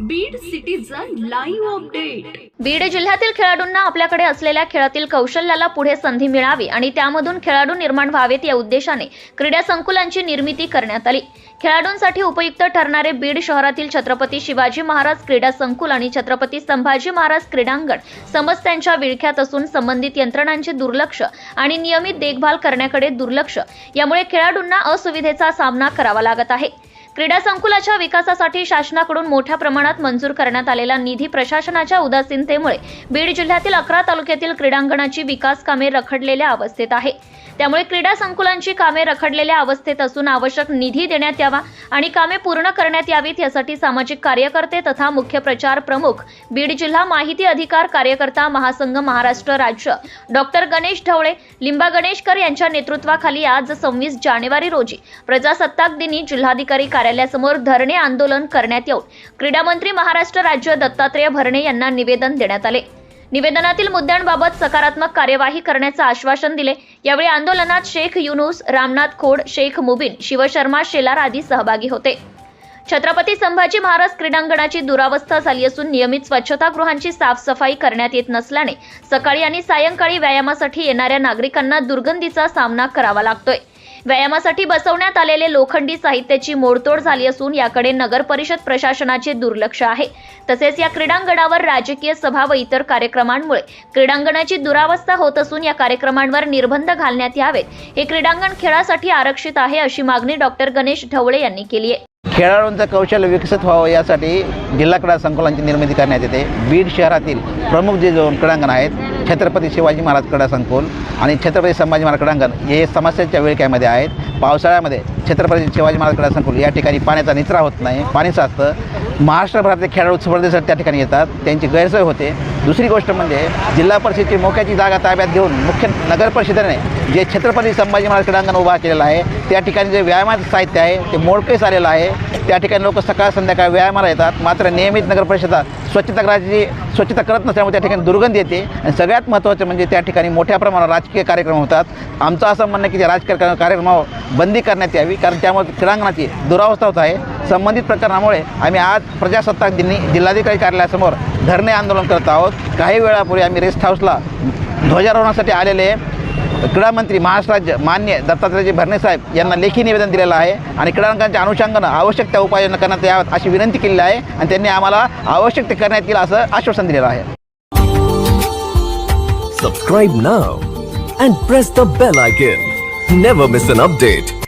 Beed citizen live update Beed जिल्ह्यातील खेळाडूंना आपल्याकडे असलेल्या खेळातील कौशल्याला पुढे संधी मिळावी आणि त्यामधून खेळाडू निर्माण व्हावेत या उद्देशाने क्रीडा संकुलांची निर्मिती करण्यात आली. खेळाडूंसाठी उपयुक्त ठरणारे बीड शहरातील छत्रपती शिवाजी महाराज क्रीडा संकुल आणि छत्रपती संभाजी महाराज क्रीडांगण समस्यांच्या विळख्यात असून संबंधित यंत्रणांचे दुर्लक्ष आणि नियमित देखभाल करण्याकडे दुर्लक्ष. यामुळे खेळाडूंना असुविधेचा सामना करावा लागत आहे. क्रीडा संकुलाच्या विकासासाठी शासनाकडून मोठ्या प्रमाणात मंजूर करण्यात आलेला निधी प्रशासनाच्या उदासीनतेमुळे बीड जिल्ह्यातील अकरा तालुक्यातील क्रीडांगणाची विकास कामे रखडलेल्या अवस्थेत आहे. त्यामुळे क्रीडा संकुलांची कामे रखडलेल्या अवस्थेत असून आवश्यक निधी देण्यात यावा आणि कामे पूर्ण करण्यात यावीत यासाठी सामाजिक कार्यकर्ते तथा मुख्य प्रचार प्रमुख बीड जिल्हा माहिती अधिकार कार्यकर्ता महासंघ महाराष्ट्र राज्य. डॉक्टर गणेश ढवळे लिंबा गणेशकर यांच्या नेतृत्वाखाली आज सव्वीस जानेवारी रोजी प्रजासत्ताक दिनी जिल्हाधिकारी कार्यालयासमोर धरणे आंदोलन करण्यात येऊन क्रीडा मंत्री महाराष्ट्र राज्य दत्तात्रय भरणे यांना निवेदन देण्यात आले. निवेदनातील मुद्द्यांबाबत सकारात्मक कार्यवाही करण्याचं आश्वासन दिले. यावेळी आंदोलनात शेख युनुस रामनाथ खोड शेख मुबीन शिवशर्मा शेलार आदी सहभागी होते. छत्रपती संभाजी महाराज क्रीडांगणाची दुरावस्था झाली असून नियमित स्वच्छतागृहांची साफसफाई करण्यात येत नसल्याने सकाळी आणि सायंकाळी व्यायामासाठी येणाऱ्या नागरिकांना दुर्गंधीचा सामना करावा लागतोय. व्यायामासाठी बसवण्यात आलेले लोखंडी साहित्याची मोडतोड झाली असून याकडे नगर परिषद प्रशासनाचे दुर्लक्ष आहे. तसेच या क्रीडांगणावर राजकीय सभा व इतर कार्यक्रमांमुळे क्रीडांगणाची दुरावस्था होत असून या कार्यक्रमांवर निर्बंध घालण्यात यावेत. हे क्रीडांगण खेळासाठी आरक्षित आहे अशी मागणी डॉक्टर गणेश ढवळे यांनी केली आहे. खेळाडूंचं कौशल्य विकसित व्हावं यासाठी जिल्हा क्रीडा संकुलांची निर्मिती करण्यात येते. बीड शहरातील प्रमुख जे दोन क्रीडांगण आहेत छत्रपती शिवाजी महाराज क्रीडा संकुल आणि छत्रपती संभाजी महाराज क्रीडांगण हे समस्यांच्या वेळक्यामध्ये आहेत. पावसाळ्यामध्ये छत्रपती शिवाजी महाराज क्रीडा संकुल या ठिकाणी पाण्याचा निचरा होत नाही. पाणी साचतं. महाराष्ट्रभरातले खेळाडू स्पर्धेसाठी त्या ठिकाणी येतात. त्यांची गैरसोय होते. दुसरी गोष्ट म्हणजे जिल्हा परिषदेची मोक्याची जागा ताब्यात घेऊन मुख्य नगर परिषदेने जे छत्रपती संभाजी महाराज क्रीडांगण उभा केलेलं आहे त्या ठिकाणी जे व्यायामाचं साहित्य आहे ते मोडकेस आलेलं आहे. त्या ठिकाणी लोक सकाळ संध्याकाळ व्यायामाला येतात. मात्र नियमित नगर परिषदा करायची स्वच्छता करत नसल्यामुळे त्या ठिकाणी दुर्गंधी येते. आणि सगळ्यात महत्त्वाचं म्हणजे त्या ठिकाणी मोठ्या प्रमाणावर राजकीय कार्यक्रम होतात. आमचं असं म्हणणं की त्या राजकीय कार्य- कार्यक्रमावर बंदी करण्यात यावी कारण त्यामुळे क्रीडांगणाची दुरावस्था होत आहे. संबंधित प्रकरणामुळे आम्ही आज प्रजासत्ताक दिनी जिल्हाधिकारी कार्यालयासमोर धरणे आंदोलन करत आहोत काही वेळापूर्वी आम्ही रेस्ट हाऊसला ध्वजारोहणासाठी आलेले क्रीडा मंत्री महाराष्ट्र राज्य मान्य दत्तात्रयजी भरणे साहेब यांना लेखी निवेदन दिलेलं आहे आणि क्रीडांकांच्या अनुषंगानं आवश्यक त्या उपाययोजना करण्यात याव्यात अशी विनंती केलेली आहे आणि त्यांनी आम्हाला आवश्यक ते करण्यात येईल असं आश्वासन दिलेलं आहे Subscribe now and press the bell icon. Never miss an update.